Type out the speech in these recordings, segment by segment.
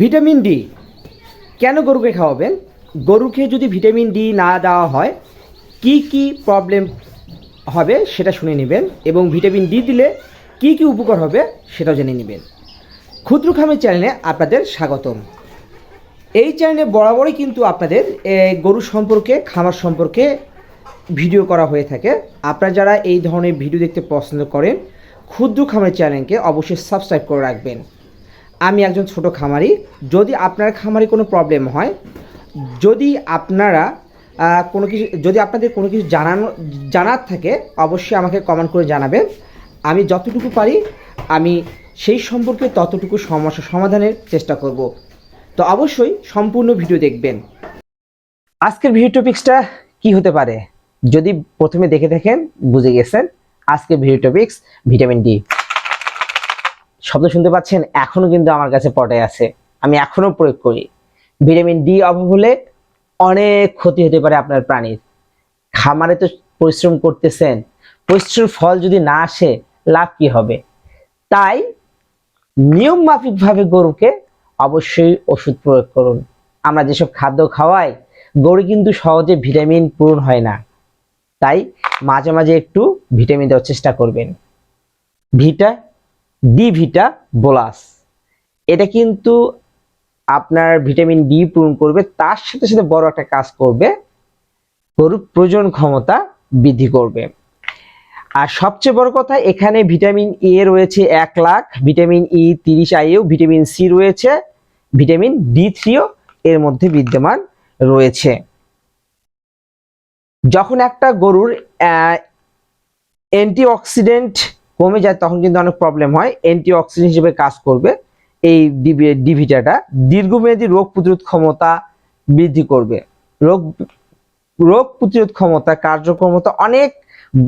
Vitamin D. কেন গরুকে খাওয়াবেন? গরুকে যদি ভিটামিন ডি না দেওয়া হয়, কি কি প্রবলেম হবে সেটা শুনে নেবেন এবং ভিটামিন ডি দিলে কি কি উপকার হবে সেটাও জেনে নেবেন। ক্ষুদ্র খামের চ্যানেলে আপনাদের স্বাগতম। এই চ্যানেলে বরাবরই কিন্তু আপনাদের গরু সম্পর্কে, খামার সম্পর্কে ভিডিও করা হয়ে থাকে। আপনারা যারা এই ধরনের ভিডিও দেখতে পছন্দ করেন, ক্ষুদ্র খামার চ্যানেলকে অবশ্যই সাবস্ক্রাইব করে রাখবেন। আমি একজন ছোট খামারি। যদি আপনার খামারে কোনো প্রবলেম হয়, যদি আপনারা কোনো কিছু, যদি আপনাদের কোনো কিছু জানানো, জানার থাকে, অবশ্যই আমাকে কমেন্ট করে জানাবেন। আমি যতটুকু পারি, আমি সেই সম্পর্কে ততটুকু সমস্যা সমাধানের চেষ্টা করব। তো অবশ্যই সম্পূর্ণ ভিডিও দেখবেন। আজকের ভিডিও টপিক্সটা কি হতে পারে? যদি প্রথমে দেখে থাকেন, বুঝে গেছেন, আজকের ভিডিও টপিক্স ভিটামিন ডি। শব্দ শুনতে পাচ্ছেন, এখনও কিন্তু আমার কাছে পটে আছে। আমি এখনও প্রয়োগ করি। ভিটামিন ডি অভাব হলে অনেক ক্ষতি হতে পারে আপনার প্রাণীর। খামারে তো পরিশ্রম করতেছেন, পরিশ্রমের ফল যদি না আসে, লাভ কি হবে? তাই নিয়ম মাফিকভাবে গরুকে অবশ্যই ওষুধ প্রয়োগ করুন। আমরা যেসব খাদ্য খাওয়াই, গরু কিন্তু সহজে ভিটামিন পূরণ হয় না। তাই মাঝে মাঝে একটু ভিটামিন দেওয়ার চেষ্টা করবেন। ভিটা ডি ভিটা বোলাস এটা কিন্তু আপনার ভিটামিন ডি পূরণ করবে, তার সাথে সাথে বড় একটা কাজ করবে গরুর প্রজনন ক্ষমতা বৃদ্ধি করবে। আর সবচেয়ে বড় কথা, এখানে ভিটামিন এ রয়েছে এক লাখ ভিটামিন ই তিরিশ আইও ভিটামিন সি রয়েছে ভিটামিন ডি থ্রিও এর মধ্যে বিদ্যমান রয়েছে। যখন একটা গরুর অ্যান্টিঅক্সিডেন্ট কমে যায়, তখন কিন্তু অনেক প্রবলেম হয়। অ্যান্টিঅক্সিডেন্ট হিসেবে কাজ করবে এই ডিভিটাটা দীর্ঘমেয়াদী রোগ প্রতিরোধ ক্ষমতা বৃদ্ধি করবে। রোগ রোগ প্রতিরোধ ক্ষমতা, কার্যক্ষমতা অনেক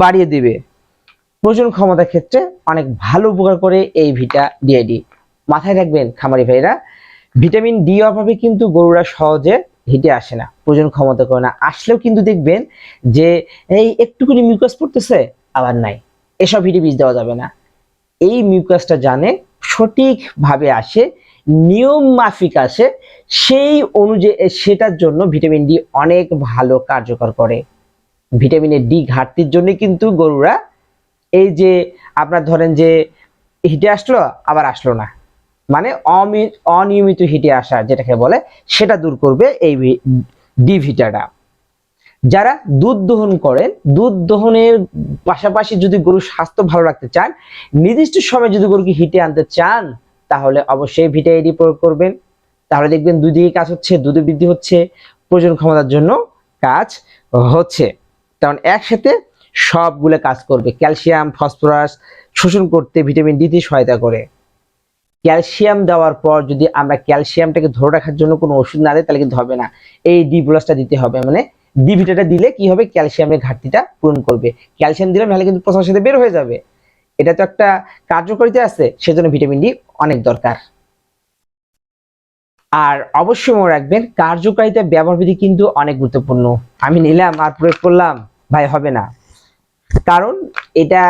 বাড়িয়ে দিবে। প্রজনন ক্ষমতার ক্ষেত্রে অনেক ভালো উপকার করে এই ভিটা ডিআইডি মাথায় রাখবেন, খামারি ভাইরা, ভিটামিন ডি অভাবে কিন্তু গরুরা সহজে হিটে আসে না, প্রজনন ক্ষমতা করে না। আসলেও কিন্তু দেখবেন যে, এই একটুখানি মিউকাস পড়তেছে, আবার নাই। এসব হিটে বীজ দেওয়া যাবে না। এই মিউকাসটা জানে, সঠিকভাবে আসে, নিয়ম মাফিক আসে, সেই অনুযায়ী সেটার জন্য ভিটামিন ডি অনেক ভালো কার্যকর করে। ভিটামিনের ডি ঘাটতির জন্য কিন্তু গরুরা এই যে আপনার ধরেন যে হিটে আসলো, আবার আসলো না। মানে অনিয়মিত হিটে আসা যেটাকে বলে, সেটা দূর করবে এই ডি ভিটাটা। যারা দুধ দহন করেন, দুধ দহনের পাশাপাশি যদি গরুর স্বাস্থ্য ভালো রাখতে চান, নির্দিষ্ট সময় যদি গরুকে হিটে আনতে চান, তাহলে অবশ্যই ভিটাইডি প্রয়োগ করবেন। তাহলে দেখবেন দুই দিকে কাজ হচ্ছে দুধের বৃদ্ধি হচ্ছে, প্রজনন ক্ষমতার জন্য কাজ হচ্ছে। কারণ একসাথে সবগুলো কাজ করবে। ক্যালসিয়াম, ফসফরাস শোষণ করতে ভিটামিন ডি তে সহায়তা করে। ক্যালসিয়াম দেওয়ার পর যদি আমরা ক্যালসিয়ামটাকে ধরে রাখার জন্য কোনো ওষুধ না দিই তাহলে কিন্তু হবে না। এই ডি প্লাসটা দিতে হবে। মানে ডি ভিটাটা দিলে কি হবে? ক্যালসিয়ামের ঘাটতিটা পূরণ করবে। ক্যালসিয়াম দিলে নাহলে কিন্তু প্রসার সাথে বের হয়ে যাবে। এটা তো একটা কার্যকারিতা আছে, সেজন্য ভিটামিন ডি অনেক দরকার। আর অবশ্যই মনে রাখবেন, কার্যকারিতা ব্যবহার বিধি কিন্তু অনেক গুরুত্বপূর্ণ। আমি নিলাম আর প্রয়োগ করলাম, ভাই, হবে না। কারণ এটা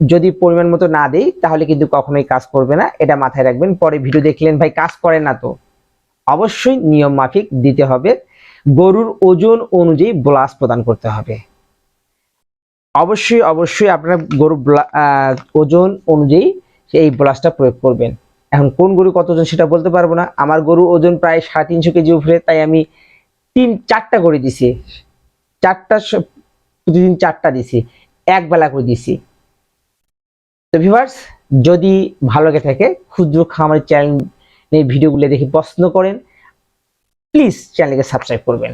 যদি পরিমাণ মতো না দেই, তাহলে কিন্তু কখনোই কাজ করবে না। এটা মাথায় রাখবেন, পরে ভিডিও দেখলেন ভাই, কাজ করে না তো। অবশ্যই নিয়ম মাফিক দিতে হবে। গরুর ওজন অনুযায়ী ব্লাস প্রদান করতে হবে। অবশ্যই অবশ্যই আপনারা গরু ওজন অনুযায়ী এই ব্লাসটা প্রয়োগ করবেন। এখন কোন গরু কত ওজন সেটা বলতে পারব না। আমার গরু ওজন প্রায় সাড়ে তিনশো কেজি উপরে, তাই আমি তিন, চারটা করে দিছি। চারটা প্রতিদিন চারটা দিছি। এক বেলা করে দিছি। তো ভিউয়ার্স যদি ভালো লাগে থাকে, ক্ষুদ্র খামারের চ্যানেলের ভিডিওগুলো দেখে পছন্দ করেন প্লিজ চ্যানেলকে সাবস্ক্রাইব করবেন।